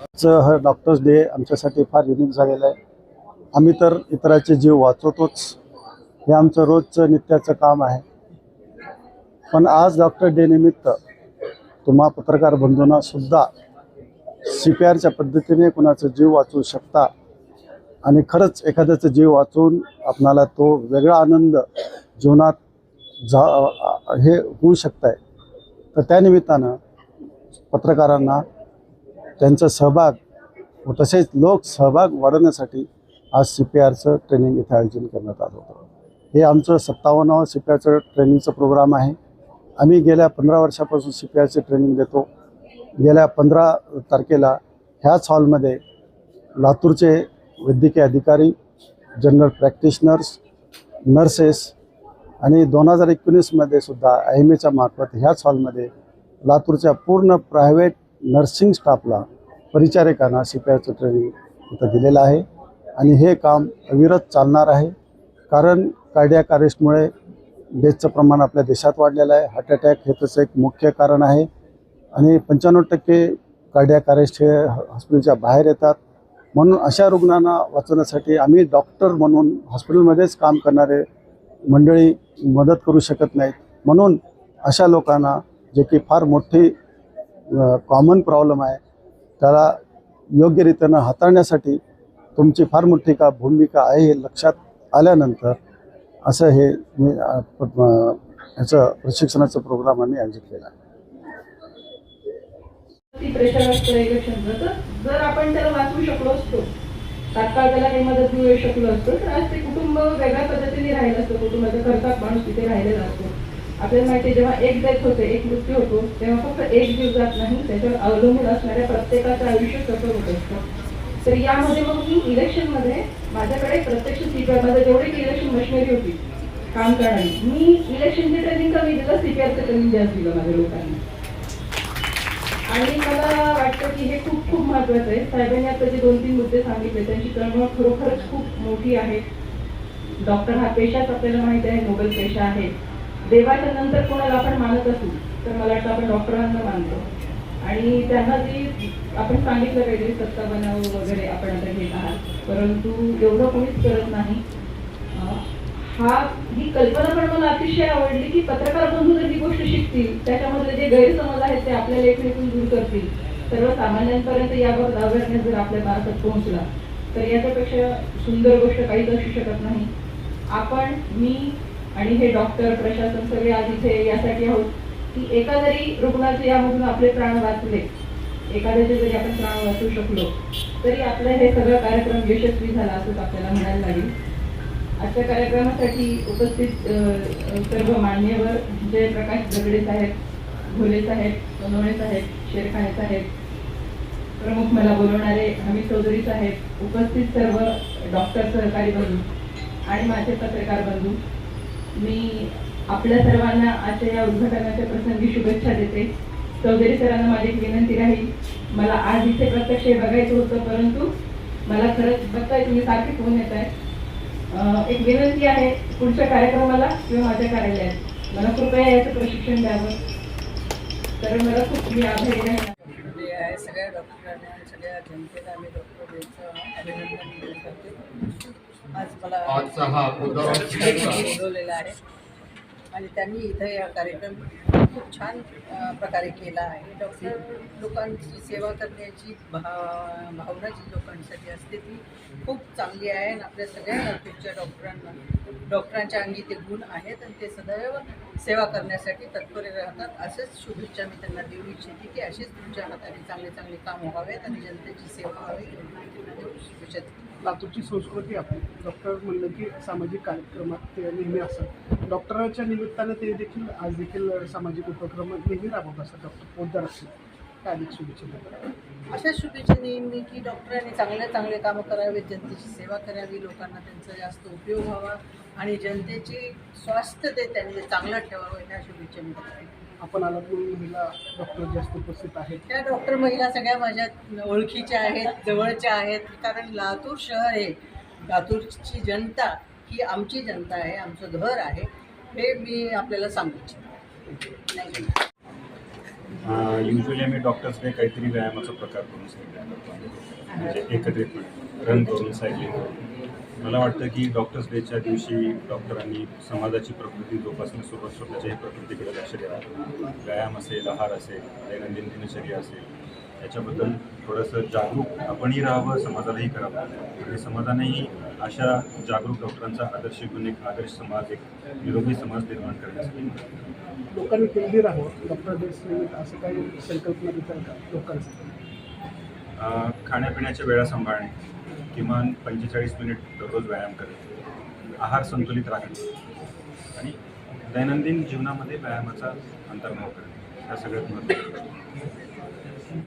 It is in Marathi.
आजचं हा डॉक्टर्स डे आमच्यासाठी फार युनिक झालेलं आहे. आम्ही तर इतरांचे जीव वाचवतोच. हे आमचं रोजचं नित्याचं काम आहे. पण आज डॉक्टर डे निमित्त तुम्हा पत्रकार बंधूंना सुद्धा सी पी आरच्या पद्धतीने कुणाचा जीव वाचवू शकता आणि खरंच एखाद्याचा जीव वाचवून आपणाला तो वेगळा आनंद जीवनात जा हे होऊ शकत आहे तर त्यानिमित्तानं पत्रकारांना त्यांचा सहभाग व तसेच लोक सहभाग वाढवण्यासाठी आज सी पी आरचं ट्रेनिंग इथे आयोजन करण्यात आलं होतं. हे आमचं सत्तावन्नावं सी पी आरचं ट्रेनिंगचं प्रोग्राम आहे. आम्ही गेल्या पंधरा वर्षापासून सी पी आरचे ट्रेनिंग देतो. गेल्या पंधरा तारखेला ह्याच हॉलमध्ये लातूरचे वैद्यकीय अधिकारी जनरल प्रॅक्टिशनर्स नर्सेस आणि दोन हजार एकोणीसमध्ये सुद्धा आय एम एच्या मार्फत ह्याच हॉलमध्ये लातूरच्या पूर्ण प्रायव्हेट नर्सिंग स्टाफला परिचारिकांना सी पी आरचं ट्रेनिंग इथं दिलेलं आहे. आणि हे काम अविरत चालणार आहे. कारण कार्डियाक अरेस्टमुळे डेथचं प्रमाण आपल्या देशात वाढलेलं आहे. हार्ट अटॅक हे तसं एक मुख्य कारण आहे. आणि पंच्याण्णव टक्के कार्डियाक अरेस्ट हे हॉस्पिटलच्या बाहेर येतात. म्हणून अशा रुग्णांना वाचवण्यासाठी आम्ही डॉक्टर म्हणून हॉस्पिटलमध्येच काम करणारे मंडळी मदत करू शकत नाहीत. म्हणून अशा लोकांना जे की फार मोठी कॉमन प्रॉब्लेम आहे. त्याला योग्यरीतीनं हाताळण्यासाठी तुमची फार मोठी का भूमिका आहे हे लक्षात आल्यानंतर असं हे मी ह्याचं प्रशिक्षणाचं प्रोग्राम आम्ही आयोजित केला आहे. जर आपण त्याला वाचवू शकलो असतो तात्काळ त्याला काही मदत मिळू शकलो असतो तर आज ते कुटुंब वेगळ्या पद्धतीने राहिलं असतं. कुटुंबाचा करतात माणूस तिथे राहिलेला असतो. आपल्याला माहिती जेव्हा एक डेथ होते एक मृत्यू होतो तेव्हा फक्त एक जीव जात नाही त्याच्यावर अवलंबून असणाऱ्या प्रत्येकाचं आयुष्य कसं होत असतं. तर यामध्ये मग मी इलेक्शनमध्ये माझ्याकडे प्रत्यक्ष सीपीआर माझं जेवढी की इलेक्शन मशिनरी होती काम करणारी मी इलेक्शनची ट्रेनिंग कमी दिलं सीपीआरचं ट्रेनिंग जास्त दिलं माझ्या लोकांनी. आणि मला वाटतं की हे खूप खूप महत्वाचं आहे. साहेबांनी आता जे दोन तीन मुद्दे सांगितले त्यांची तळमळ खरोखरच खूप मोठी आहे. डॉक्टर हा पेशाच आपल्याला माहिती आहे नोबेल पेशा आहे. देवाच्या नंतर कोणाला आपण मानत असू तर मला वाटतं आपण डॉक्टरांना मानतो. आणि त्यांना जे आपण सांगितलं पाहिजे सत्ता बनाव वगैरे आपण आता घेत आहात परंतु एवढं कोणीच करत नाही. हा ही कल्पना पण मला अतिशय आवडली की पत्रकार बंधू जर ही गोष्ट शिकतील त्याच्यामधले जे गैरसमज आहेत ते आपल्या लेखणीतून दूर करतील. सर्वसामान्यांपर्यंत याबाबत अवेअरनेस जर आपल्या भारतात पोहोचला तर याच्यापेक्षा सुंदर गोष्ट काहीच असू शकत नाही. आपण मी आणि हे डॉक्टर प्रशासन सगळे आज इथे यासाठी आहोत की एका जरी रुग्णाचे यामधून आपले प्राण वाचले एखाद्याचे जरी आपण प्राण वाचू शकलो तरी आपलं हे सगळं कार्यक्रम यशस्वी झाला असंच आपल्याला म्हणायला लागेल. आजच्या कार्यक्रमासाठी उपस्थित सर्व मान्यवर जयप्रकाश दगडे साहेब घोले साहेब सोनवणे साहेब शेरखाने साहेब प्रमुख मला बोलवणारे हमीद चौधरी साहेब उपस्थित सर्व डॉक्टर सहकारी बंधू आणि माझे पत्रकार बंधू मी आपल्या सर्वांना आजच्या या उद्घाटनाच्या प्रसंगी शुभेच्छा देते. चौधरी सरांना माझी एक विनंती राहील मला आज इथे प्रत्यक्ष हे बघायचं होतं परंतु मला खरंच बघताय तुम्ही सारखे फोन येत आहे एक विनंती आहे पुढच्या कार्यक्रमाला किंवा माझ्या कार्यालयात. मला कृपया याचं प्रशिक्षण द्यावं. तर मला खूप मी आभारी आहे. सगळ्या डॉक्टरांना सगळ्या जनतेला आम्ही डॉक्टर करते. आज मला हा बोलवलेला आहे. आणि त्यांनी इथं या कार्यक्रम खूप छान प्रकारे केला आहे. डॉक्टर लोकांची सेवा करण्याची भा भावना जी लोकांसाठी असते ती खूप चांगली आहे आणि आपल्या सगळ्या लातूरच्या डॉक्टरांना डॉक्टरांच्या अंगी ते गुण आहेत आणि ते सदैव सेवा करण्यासाठी तत्पर राहतात. असेच शुभेच्छा मी त्यांना देऊ इच्छिते की असेच तुमच्या हाताने चांगले चांगले काम व्हावेत आणि जनतेची सेवा व्हावी. शुभेच्छा. लातूरची संस्कृती आपली. डॉक्टर म्हणलं की सामाजिक कार्यक्रमात ते नेहमी असतात. डॉक्टरांच्या निमित्तानं ते देखील आज देखील सामाजिक उपक्रम नेहमी राबवत असतात. डॉक्टर पोद्दार असतील. काय अधिक शुभेच्छा अशा शुभेच्छा देईन मी की डॉक्टरांनी चांगले चांगले कामं करावेत. जनतेची सेवा करावी. लोकांना त्यांचा जास्त उपयोग व्हावा. आणि जनतेची स्वास्थ्य ते त्यांनी चांगलं ठेवावं ह्या शुभेच्छा मी देते. आपण आलात म्हणून महिला डॉक्टर जास्त उपस्थित आहेत. त्या डॉक्टर महिला सगळ्या माझ्या ओळखीच्या आहेत जवळच्या आहेत. कारण लातूर शहर हे लातूरची जनता ही आमची जनता आहे आमचं घर आहे. हे मी आपल्याला सांगू इच्छिते. युजली आम्ही डॉक्टर्स डे काहीतरी व्यायामाचा प्रकार करून करतो म्हणजे एकत्रितपणे. रन करून सायकलिंग करून मला वाटतं की डॉक्टर्स डेच्या दिवशी डॉक्टरांनी समाजाची प्रकृती जोपासण्यासोबत स्वतःच्याही प्रकृतीकडे लक्ष द्यावं व्यायाम असेल आहार असेल दैनंदिन दिनचर्या असेल याच्याबद्दल थोडंसं जागरूक आपणही राहावं समाजालाही करावं. आणि समाजानेही अशा जागरूक डॉक्टरांचा आदर्श घेऊन एक आदर्श समाज एक निरोगी समाज निर्माण करण्यासाठी. लोकांनी हेल्दी राहावं डॉक्टर डेस असं काही संकल्पना विचार का लोकांसाठी? खाण्यापिण्याच्या वेळा सांभाळणे किमान पंचेचाळीस मिनिट दररोज व्यायाम करणे. आहार संतुलित राखणे आणि दैनंदिन जीवनामध्ये व्यायामाचा अंतर्भाव करणे. ह्या सगळ्यात महत्त्वाचं.